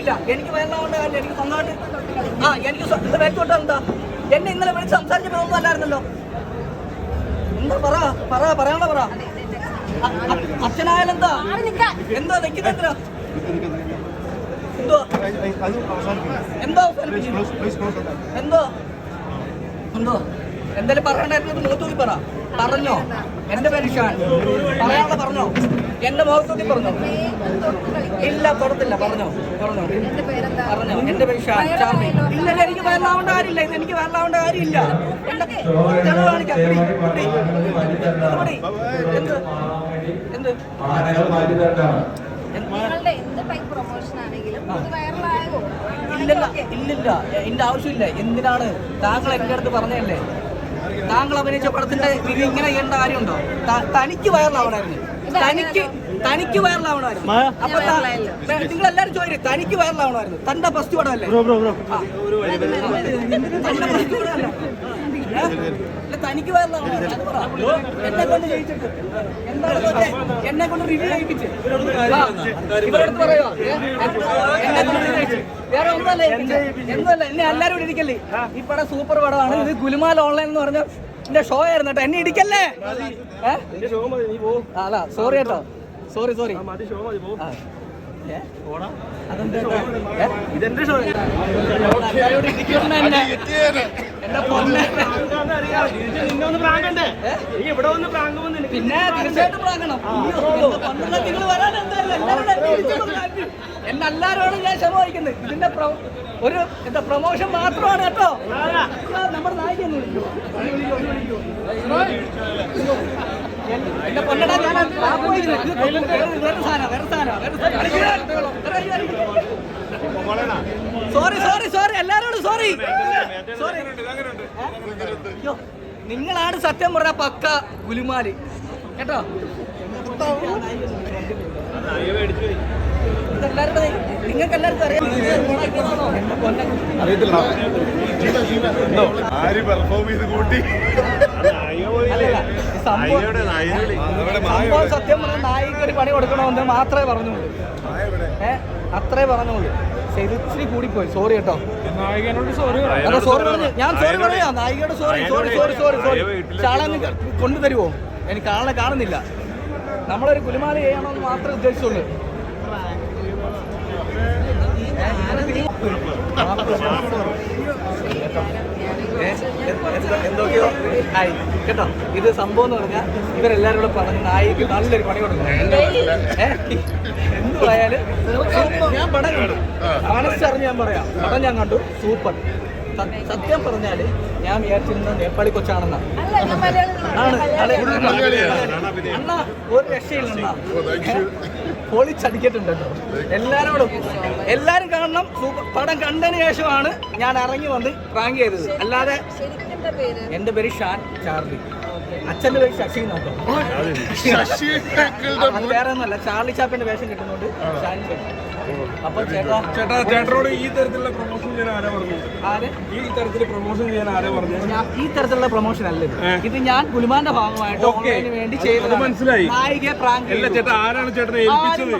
കാര്യമില്ല എനിക്ക് വയറിലാവേണ്ട കാര്യമില്ല എനിക്ക് സ്വന്തമായിട്ട് ആ എനിക്ക് വ്യക്തിയോട്ട് എന്താ? എന്നെ ഇന്നലെ വിളിച്ച് സംസാരിച്ചപ്പോൾ ഒന്നും അല്ലായിരുന്നല്ലോ. എന്താ പറ? പറ പറയാനുള്ള പറ? അച്ഛനായാലും എന്താ? എന്താ നിൽക്കുന്നത്ര എന്തോ? എന്തോ? എന്തോ? എന്തോ? എന്തായാലും പറയണ്ടായിരുന്നു മുഖത്ത് നോക്കി പറ. പറഞ്ഞോ? എന്റെ പേര് ഷാൻ പറയാനുള്ള പറഞ്ഞോ? എന്റെ മുഖത്ത് നോക്കി പറഞ്ഞോ? ഇല്ല തുറത്തില്ല പറഞ്ഞോ? പറഞ്ഞോ? പറഞ്ഞോ? എന്റെ പേര് ഷാൻ ചാർമി. ഇല്ല എനിക്ക് വയറിലാവേണ്ട കാര്യമില്ല. ഇത് എനിക്ക് വയറിലാവേണ്ട കാര്യമില്ല. കാണിക്കാം. എന്ത്? ഇല്ലില്ല ഇല്ലില്ല. എന്റെ ആവശ്യമില്ല. എന്തിനാണ്? താങ്കൾ എന്റെ അടുത്ത് പറഞ്ഞതല്ലേ? താങ്കൾ അഭിനയിച്ച പടത്തിന്റെ ഇത് ഇങ്ങനെ ചെയ്യേണ്ട കാര്യമുണ്ടോ? തനിക്ക് വയറിലാവണമായിരുന്നു തനിക്ക് തനിക്ക് വയറിലാവണമായിരുന്നു അപ്പൊ നിങ്ങൾ എല്ലാരും ചോദിക്കും തനിക്ക് വയറിലാവണമായിരുന്നു തന്റെ ഫസ്റ്റ് പടമല്ലേ? അല്ലേ തന്റെ first പടമല്ലേ? തനിക്ക് എന്നെ കൊണ്ട് ജയിച്ചിട്ട്. എന്താണ് എന്നെ കൊണ്ട് റിവ്യൂ ചെയ്യിപ്പിച്ച്. വേറെ ഒന്നല്ല എന്നല്ല എന്നെ എല്ലാരും ഇരിക്കല്ലേ? ഈ പടം സൂപ്പർ പടമാണ്. ഇത് ഗുലുമാൽ ഓൺലൈൻ എന്ന് പറഞ്ഞ എന്റെ ഷോ ആയിരുന്നു കേട്ടോ. എന്നെ ഇടിക്കല്ലേ? അല്ല സോറി കേട്ടോ. സോറി സോറി പൊന്നെ. തീർച്ചയായിട്ടും പണ്ടുള്ള നിങ്ങൾ വരാൻ എന്തായാലും എന്നെ ഞാൻ ക്ഷമ വഹിക്കുന്നത് ഇതിന്റെ ഒരു എന്താ പ്രൊമോഷൻ മാത്രമാണ് കേട്ടോ. നമ്മുടെ നായിക ഒന്ന് വിളിക്കൂ. ഒന്ന് വിളിക്കൂ, ഒന്ന് വിളിക്കൂ. എൻ- എന്റെ പൊന്നടാ ഞാൻ സോറി സോറി സോറി എല്ലാരോടും സോറി സോറി അയ്യോ നിങ്ങളാണ് സത്യം പറഞ്ഞ പക്ക ഗുലുമാൽ. കേട്ടോ? നിങ്ങൾക്ക് എല്ലാവർക്കും അറിയാം. അറിയത്തില്ല. ആര് പെർഫോം ചെയ്ത് കൂട്ടി? സംഭവം സത്യം പറഞ്ഞ നായിക ഒരു പണി കൊടുക്കണമെന്ന് മാത്രമേ പറഞ്ഞുള്ളൂ. ഏ അത്രേ പറഞ്ഞുള്ളൂ. ഇച്ചിരി കൂടിപ്പോയി. സോറി കേട്ടോ. സോറി പറഞ്ഞു. ഞാൻ സോറി പറയാം നായികയുടെ sorry sorry sorry sorry sorry ചാളെ കൊണ്ടുതരുമോ എനിക്ക് ആളെ കാണുന്നില്ല. നമ്മളൊരു കുലുമാല ചെയ്യണമെന്ന് മാത്രമേ ഉദ്ദേശിച്ചുള്ളൂ ഏ, എന്ത്- എന്തൊക്കെയോ ആയി. കേട്ടോ? ഇത് സംഭവം എന്ന് പറഞ്ഞാൽ ഇവരെല്ലാരും കൂടെ പറഞ്ഞ് നായിക്ക് നല്ലൊരു പണി കൊടുക്കണം. എന്തുവായാലും ഞാൻ പടം കണ്ടു. മനസ്സറിഞ്ഞ് ഞാൻ പറയാം. പടം ഞാൻ കണ്ടു. സൂപ്പർ. സത്യം പറഞ്ഞാൽ ഞാൻ വിചാരിച്ചിരുന്നത് നേപ്പാളി കൊച്ചാണെന്നാണ് അണ്ണ ഒരു രക്ഷയില്ല പൊളിച്ചടിക്കട്ടുണ്ടോ കേട്ടോ എല്ലാരോടും എല്ലാരും കാണണം. സൂപ്പർ. പടം കണ്ടതിന് ശേഷമാണ് ഞാൻ ഇറങ്ങി വന്ന് റാങ്ക് ചെയ്തത്. അല്ലാതെ എന്റെ പേര്? ഷാൻ ചാർലി. അച്ഛന്റെ പേര് ശശി നോക്കാം അത് വേറെ ഒന്നല്ല ചാർലി ചാപ്പിന്റെ വേഷം കിട്ടുന്നുണ്ട്. ഷാൻ അപ്പൊ ചേട്ടാ ചേട്ടാ ചേട്ടനോട് ഈ തരത്തിലുള്ള പ്രൊമോഷൻ ചെയ്യാൻ ആരാ പറഞ്ഞു? ആരെ? ഈ തരത്തിൽ പ്രൊമോഷൻ ചെയ്യാൻ ആരാ പറഞ്ഞു? ഈ തരത്തിലുള്ള പ്രൊമോഷൻ അല്ല ഇത്. ഞാൻ ഗുലുമാന്റെ ഭാഗമായിട്ട്. ഓൺലൈനിന് വേണ്ടി ചെയ്തത് മനസ്സിലായി. നായികയെ പ്രാങ്ക് അല്ല ചേട്ടാ ആരാണ് ചേട്ടനെ ഏൽപ്പിച്ചത്?